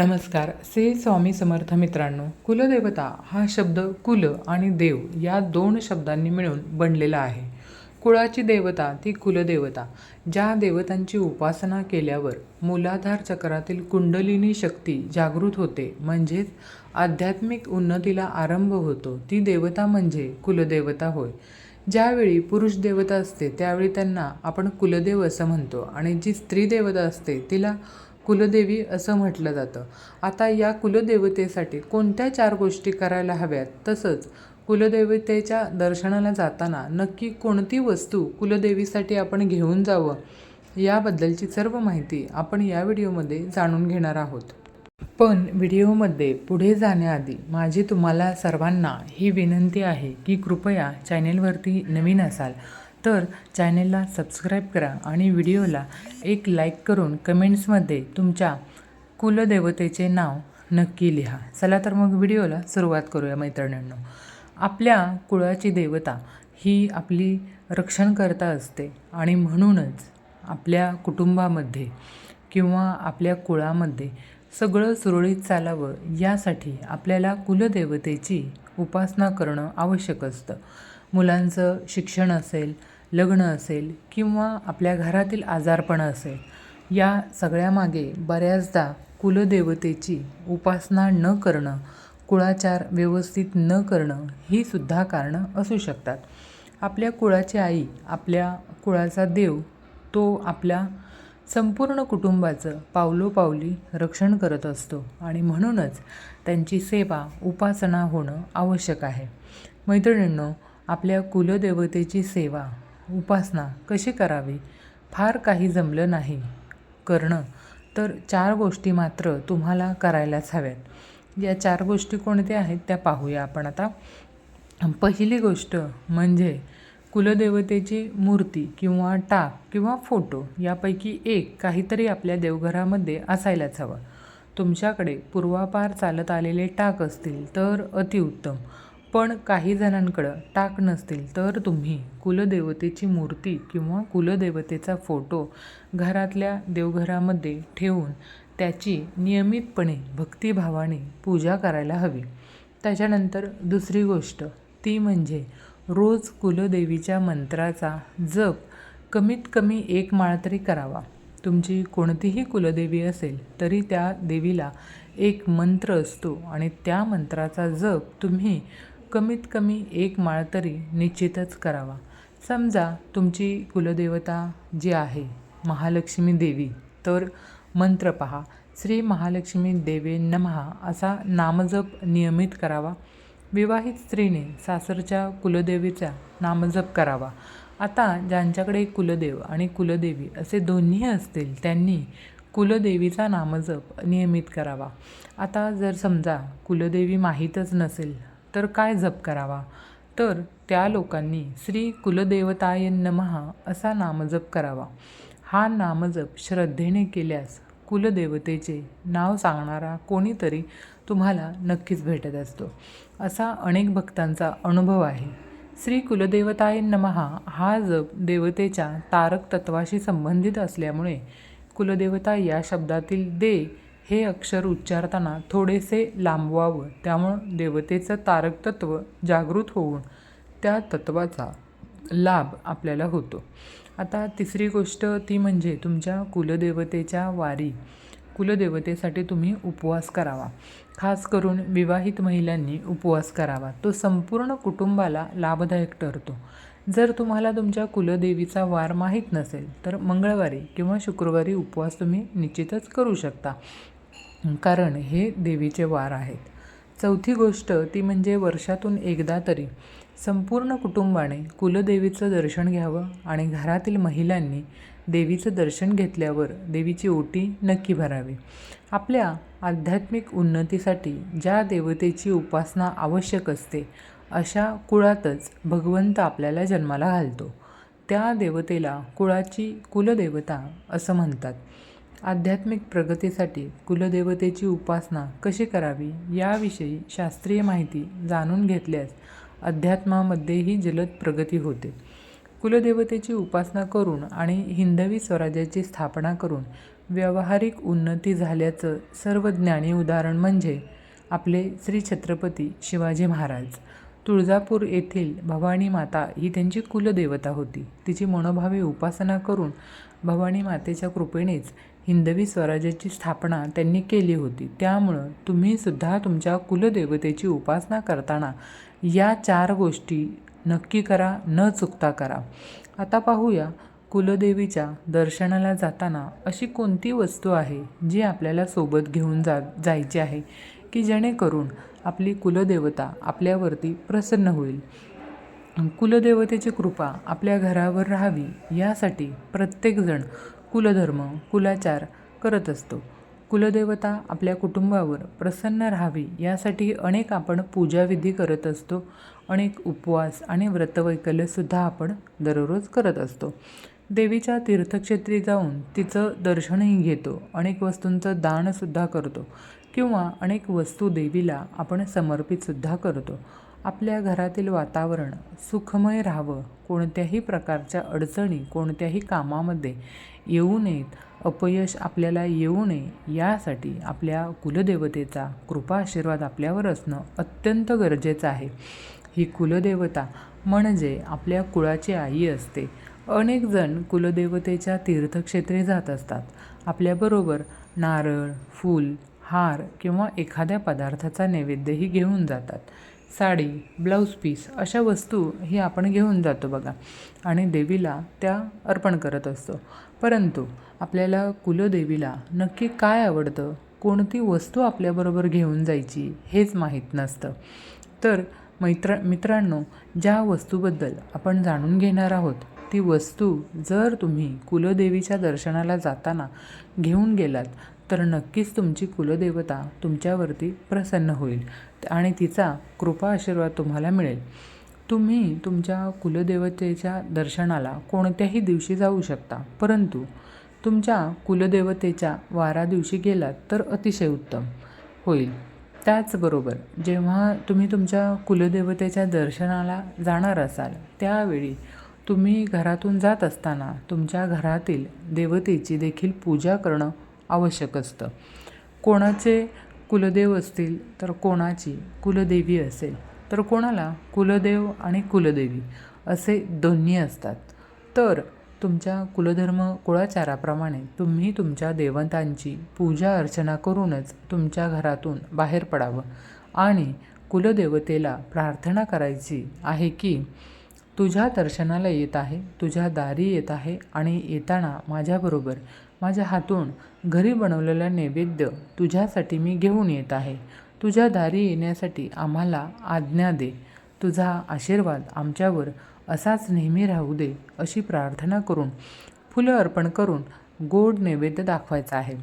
नमस्कार. से स्वामी समर्थ मित्रांनो कुलदेवता हा शब्द कुल आणि देव या दोन शब्दांनी मिळून बनलेला आहे. कुळाची देवता ती कुलदेवता ज्या देवतांची उपासना केल्यावर मूलाधार चक्रातील कुंडलिनी शक्ती जागृत होते. म्हणजेच आध्यात्मिक उन्नतीला आरंभ होतो. ती देवता म्हणजे कुलदेवता होय. ज्यावेळी पुरुष देवता असते त्यावेळी त्यांना आपण कुलदेव असं म्हणतो आणि जी स्त्री देवता असते तिला कुलदेवी असं म्हटलं जातं. आता या कुलदेवतेसाठी कोणत्या चार गोष्टी करायला हव्यात? तसंच कुलदेवतेच्या दर्शनाला जाताना नक्की कोणती वस्तू कुलदेवीसाठी आपण घेऊन जावं? याबद्दलची सर्व माहिती आपण या व्हिडिओमध्ये जाणून घेणार आहोत. पण व्हिडिओमध्ये पुढे जाण्याआधी माझी तुम्हाला सर्वांना ही विनंती आहे की कृपया चॅनेलवरती नवीन असाल. तर चॅनेलला सबस्क्राईब करा आणि व्हिडिओला एक लाईक करून कमेंट्समध्ये तुमच्या कुलदेवतेचे नाव नक्की लिहा. चला तर मग व्हिडिओला सुरुवात करूया मैत्रिणींनो. आपल्या कुळाची देवता ही आपली रक्षणकर्ता असते आणि म्हणूनच आपल्या कुटुंबामध्ये किंवा आपल्या कुळामध्ये सगळं सुरळीत चालावं यासाठी आपल्याला कुलदेवतेची उपासना करणं आवश्यक असतं. मुलांचं शिक्षण असेल लग्न असेल किंवा आपल्या घरातील आजारपण असेल या सगळ्यामागे बऱ्याचदा कुलदेवतेची उपासना न करणं कुळाचार व्यवस्थित न करणं ही सुद्धा कारणं असू शकतात. आपल्या कुळाची आई आपल्या कुळाचा देव तो आपल्या संपूर्ण कुटुंबाचं पावलोपावली रक्षण करत असतो आणि म्हणूनच त्यांची सेवा उपासना होणं आवश्यक आहे. मैत्रिणींनो आपल्या कुलदेवतेची सेवा उपासना कशी करावी? फार काही जमलं नाही. करणं तर चार गोष्टी मात्र तुम्हाला करायलाच हव्यात. या चार गोष्टी कोणत्या आहेत त्या पाहूया आपण आता. पहिली गोष्ट म्हणजे कुलदेवतेची मूर्ती किंवा टाक किंवा फोटो यापैकी एक काहीतरी आपल्या देवघरामध्ये असायलाच हवं. तुमच्याकडे पूर्वापार चालत आलेले टाक असतील तर अतिउत्तम. पण काही जणांकडं टाक नसतील तर तुम्ही कुलदेवतेची मूर्ती किंवा कुलदेवतेचा फोटो घरातल्या देवघरामध्ये ठेवून त्याची नियमितपणे भक्तिभावाने पूजा करायला हवी. त्याच्यानंतर दुसरी गोष्ट ती म्हणजे रोज कुलदेवीच्या मंत्राचा जप कमीत कमी एक माळ तरी करावा. तुमची कोणतीही कुलदेवी असेल तरी त्या देवीला एक मंत्र असतो आणि त्या मंत्राचा जप तुम्ही कमीत कमी एक माळ तरी निश्चितच करावा. समजा तुमची कुलदेवता जी आहे महालक्ष्मी देवी तर मंत्र पहा. श्री महालक्ष्मी देवे नमहा असा नामजप नियमित करावा. विवाहित स्त्रीने सासरच्या कुलदेवीचा नामजप करावा. आता ज्यांच्याकडे कुलदेव आणि कुलदेवी असे दोन्ही असतील त्यांनी कुलदेवीचा नामजप नियमित करावा. आता जर समजा कुलदेवी माहीतच नसेल तर काय जप करावा? तर त्या लोकांनी श्री कुलदेवताय नमहा असा नामजप करावा. हा नामजप श्रद्धेने केल्यास कुलदेवतेचे नाव सांगणारा कोणीतरी तुम्हाला नक्कीच भेटत असतो. असा अनेक भक्तांचा अनुभव आहे. श्री कुलदेवताय नमहा हा जप देवतेच्या तारक तत्वाशी संबंधित असल्यामुळे कुलदेवता या शब्दातील दे हे अक्षर उच्चारताना थोडेसे लांबवावं त्यामुळं देवतेचं तारक तत्व जागृत होऊन त्या तत्वाचा लाभ आपल्याला होतो. आता तिसरी गोष्ट ती म्हणजे तुमच्या कुलदेवतेच्या वारी. कुलदेवतेसाठी तुम्ही उपवास करावा. खास करून विवाहित महिलांनी उपवास करावा. तो संपूर्ण कुटुंबाला लाभदायक ठरतो. जर तुम्हाला तुमच्या कुलदेवीचा वार माहीत नसेल तर मंगळवारी किंवा शुक्रवारी उपवास तुम्ही निश्चितच करू शकता. कारण हे देवीचे वार आहेत. चौथी गोष्ट ती म्हणजे वर्षातून एकदा तरी संपूर्ण कुटुंबाने कुलदेवीचं दर्शन घ्यावं आणि घरातील महिलांनी देवीचं दर्शन घेतल्यावर देवीची ओटी नक्की भरावी. आपल्या आध्यात्मिक उन्नतीसाठी ज्या देवतेची उपासना आवश्यक असते अशा कुळातच भगवंत आपल्याला जन्माला घालतो. त्या देवतेला कुळाची कुलदेवता असं म्हणतात. आध्यात्मिक प्रगतीसाठी कुलदेवतेची उपासना कशी करावी याविषयी शास्त्रीय माहिती जाणून घेतल्यास अध्यात्मामध्येही जलद प्रगती होते. कुलदेवतेची उपासना करून आणि हिंदवी स्वराज्याची स्थापना करून व्यावहारिक उन्नती झाल्याचं सर्वज्ञानी उदाहरण म्हणजे आपले श्री छत्रपती शिवाजी महाराज. तुळजापूर येथील भवानी माता ही त्यांची कुलदेवता होती. तिची मनोभावे उपासना करून भवानी मातेच्या कृपेनेच हिंदवी स्वराज्याची स्थापना त्यांनी केली होती. त्यामुळं तुम्हीसुद्धा तुमच्या कुलदेवतेची उपासना करताना या चार गोष्टी नक्की करा न चुकता करा. आता पाहूया कुलदेवीच्या दर्शनाला जाताना अशी कोणती वस्तू आहे जी आपल्याला सोबत घेऊन जा जायची आहे की जेणेकरून आपली कुलदेवता आपल्यावरती प्रसन्न होईल? कुलदेवतेची कृपा आपल्या घरावर राहावी यासाठी प्रत्येकजण कुलधर्म कुलाचार करत असतो. कुलदेवता आपल्या कुटुंबावर प्रसन्न राहावी यासाठी अनेक आपण पूजाविधी करत असतो. अनेक उपवास आणि व्रतवैकल्यसुद्धा आपण दररोज करत असतो. देवीच्या तीर्थक्षेत्री जाऊन तिचं दर्शनही घेतो. अनेक वस्तूंचं दानसुद्धा करतो. किंवा अनेक वस्तू देवीला आपण समर्पितसुद्धा करतो. आपल्या घरातील वातावरण सुखमय राहावं कोणत्याही प्रकारच्या अडचणी कोणत्याही कामामध्ये येऊ नयेत अपयश आपल्याला येऊ नये यासाठी आपल्या कुलदेवतेचा कृपा आशीर्वाद आपल्यावर असणं अत्यंत गरजेचं आहे. ही कुलदेवता म्हणजे आपल्या कुळाची आई असते. अनेक जण कुलदेवतेच्या तीर्थक्षेत्री जात असतात. आपल्याबरोबर नारळ फूल हार किंवा एखाद्या पदार्थाचा नैवेद्यही घेऊन जातात. साडी ब्लाऊज पीस अशा वस्तू ही आपण घेऊन जातो बघा. आणि देवीला त्या अर्पण करत असतो. परंतु आपल्याला कुलदेवीला नक्की काय आवडतं? कोणती वस्तू आपल्याबरोबर घेऊन जायची? हेच माहीत नसतं. तर मैत्र मित्रांनो ज्या वस्तूबद्दल आपण जाणून घेणार आहोत ती वस्तू जर तुम्ही कुलदेवीच्या दर्शनाला जाताना घेऊन गेलात तर नक्कीच तुमची कुलदेवता तुमच्यावरती प्रसन्न होईल आणि तिचा कृपा आशीर्वाद तुम्हाला मिळेल. तुम्ही तुमच्या कुलदेवतेच्या दर्शनाला कोणत्याही दिवशी जाऊ शकता परंतु तुमच्या कुलदेवतेच्या वारा दिवशी गेलात तर अतिशय उत्तम होईल. त्याचबरोबर जेव्हा तुम्ही तुमच्या कुलदेवतेच्या दर्शनाला जाणार असाल त्यावेळी तुम्ही घरातून जात असताना तुमच्या घरातील देवतेची देखील पूजा करणं आवश्यक असतं. कोणाचे कुलदेव असतील तर कोणाची कुलदेवी असेल तर कोणाला कुलदेव आणि कुलदेवी असे दोन्ही असतात. तर तुमच्या कुलधर्म कुळाचाराप्रमाणे तुम्ही तुमच्या देवतांची पूजा अर्चना करूनच तुमच्या घरातून बाहेर पडावं आणि कुलदेवतेला प्रार्थना करायची आहे की तुझ्या दर्शनाला येत आहे तुझ्या दारी येत आहे आणि येताना माझ्याबरोबर माझ्या हातून घरी बनवलेला नैवेद्य तुझ्यासाठी मी घेऊन येत आहे. तुझ्या दारी येण्यासाठी आम्हाला आज्ञा दे. तुझा आशीर्वाद आमच्यावर असाच नेहमी राहू दे अशी प्रार्थना करून फुलं अर्पण करून गोड नैवेद्य दाखवायचा आहे.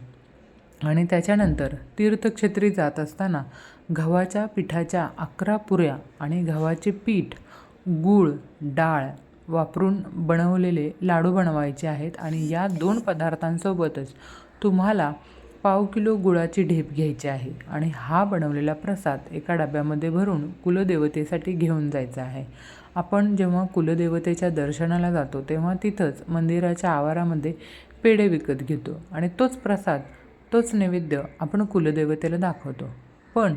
आणि त्याच्यानंतर तीर्थक्षेत्री जात असताना गव्हाच्या पिठाच्या अकरा पुऱ्या आणि गव्हाचे पीठ गूळ डाळ वापरून बनवलेले लाडू बनवायचे आहेत आणि या दोन पदार्थांसोबतच तुम्हाला पाव किलो गुळाची ढेप घ्यायची आहे आणि हा बनवलेला प्रसाद एका डब्यामध्ये भरून कुलदेवतेसाठी घेऊन जायचा आहे. आपण जेव्हा कुलदेवतेच्या दर्शनाला जातो तेव्हा तिथंच मंदिराच्या आवारामध्ये पेढे विकत घेतो आणि तोच प्रसाद तोच नैवेद्य आपण कुलदेवतेला दाखवतो. पण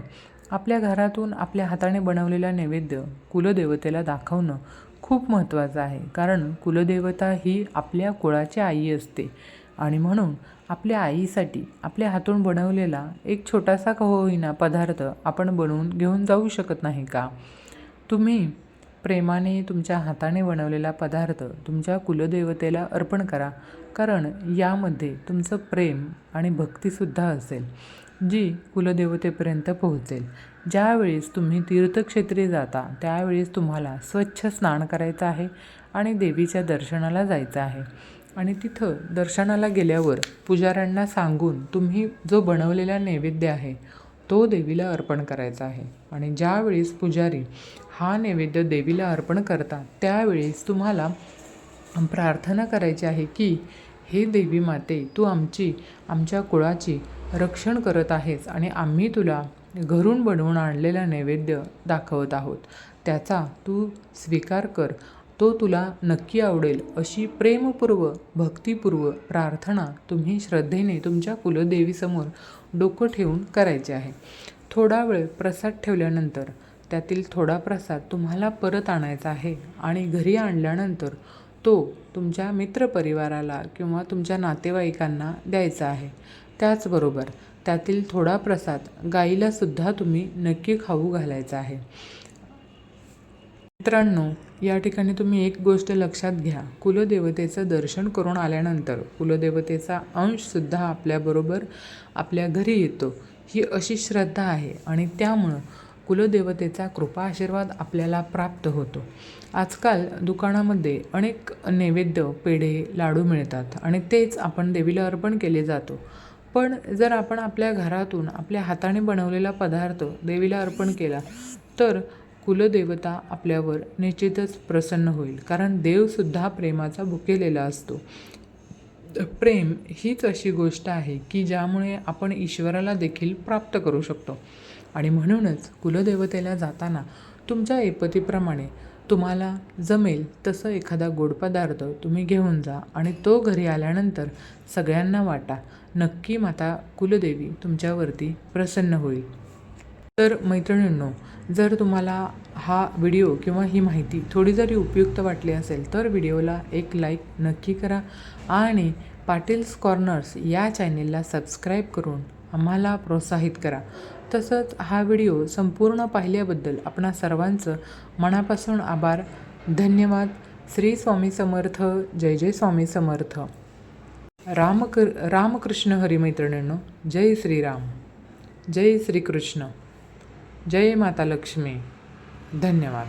आपल्या घरातून आपल्या हाताने बनवलेला नैवेद्य कुलदेवतेला दाखवणं खूप महत्त्वाचं आहे. कारण कुलदेवता ही आपल्या कुळाची आई असते. आणि म्हणून आपल्या आईसाठी आपल्या हातून बनवलेला एक छोटासा का होईना पदार्थ आपण बनवून घेऊन जाऊ शकत नाही का? तुम्ही प्रेमाने तुमच्या हाताने बनवलेला पदार्थ तुमच्या कुलदेवतेला अर्पण करा. कारण यामध्ये तुमचं प्रेम आणि भक्तीसुद्धा असेल जी कुलदेवतेपर्यंत पोहोचेल. ज्यावेळेस तुम्ही तीर्थक्षेत्री जाता त्यावेळेस तुम्हाला स्वच्छ स्नान करायचं आहे आणि देवीच्या दर्शनाला जायचं आहे. आणि तिथं दर्शनाला गेल्यावर पुजाऱ्यांना सांगून तुम्ही जो बनवलेला नैवेद्य आहे तो देवीला अर्पण करायचा आहे. आणि ज्यावेळेस पुजारी हा नैवेद्य देवीला अर्पण करतात त्यावेळेस तुम्हाला प्रार्थना करायची आहे की हे देवी माते तू आमची आमच्या कुळाची रक्षण करत आहेस आणि आम्ही तुला घरून बनवून आणलेला नैवेद्य दाखवत आहोत. त्याचा तू स्वीकार कर. तो तुला नक्की आवडेल अशी प्रेमपूर्व भक्तिपूर्व प्रार्थना तुम्ही श्रद्धेने तुमच्या कुलदेवीसमोर डोकं ठेवून करायचे आहे. थोडा वेळ प्रसाद ठेवल्यानंतर त्यातील थोडा प्रसाद तुम्हाला परत आणायचा आहे आणि घरी आणल्यानंतर तो तुमच्या मित्रपरिवाराला किंवा तुमच्या नातेवाईकांना द्यायचा आहे. त्याचबरोबर त्यातील थोडा प्रसाद गाईलासुद्धा तुम्ही नक्की खाऊ घालायचा आहे. मित्रांनो या ठिकाणी तुम्ही एक गोष्ट लक्षात घ्या. कुलदेवतेचं दर्शन करून आल्यानंतर कुलदेवतेचा अंशसुद्धा आपल्याबरोबर आपल्या घरी येतो. ही अशी श्रद्धा आहे आणि त्यामुळं कुलदेवतेचा कृपा आशीर्वाद आपल्याला प्राप्त होतो. आजकाल दुकानामध्ये अनेक नैवेद्य पेढे लाडू मिळतात आणि तेच आपण देवीला अर्पण केले जातो. पण जर आपण आपल्या घरातून आपल्या हाताने बनवलेला पदार्थ देवीला अर्पण केला तर कुलदेवता आपल्यावर निश्चितच प्रसन्न होईल. कारण देवसुद्धा प्रेमाचा भुकेलेला असतो. प्रेम हीच अशी गोष्ट आहे की ज्यामुळे आपण ईश्वराला देखील प्राप्त करू शकतो. आणि म्हणूनच कुलदेवतेला जाताना तुमच्या ऐपतीप्रमाणे तुम्हाला जमेल तसं एखादा गोड पदार्थ तुम्ही घेऊन जा आणि तो घरी आल्यानंतर सगळ्यांना वाटा. नक्की माता कुलदेवी तुमच्यावरती प्रसन्न होईल. तर मैत्रिणींनो जर तुम्हाला हा व्हिडिओ किंवा ही माहिती थोडी जरी उपयुक्त वाटली असेल तर व्हिडिओला एक लाईक नक्की करा आणि पाटील्स कॉर्नर्स या चॅनेलला सबस्क्राईब करून आम्हाला प्रोत्साहित करा. तसंच हा व्हिडिओ संपूर्ण पाहिल्याबद्दल आपणा सर्वांचं मनापासून आभार. धन्यवाद. श्री स्वामी समर्थ. जय जय स्वामी समर्थ. रामकृ रामकृष्ण हरी मैत्रिणींनो जय श्रीराम. जय श्रीकृष्ण. जय माता लक्ष्मी. धन्यवाद.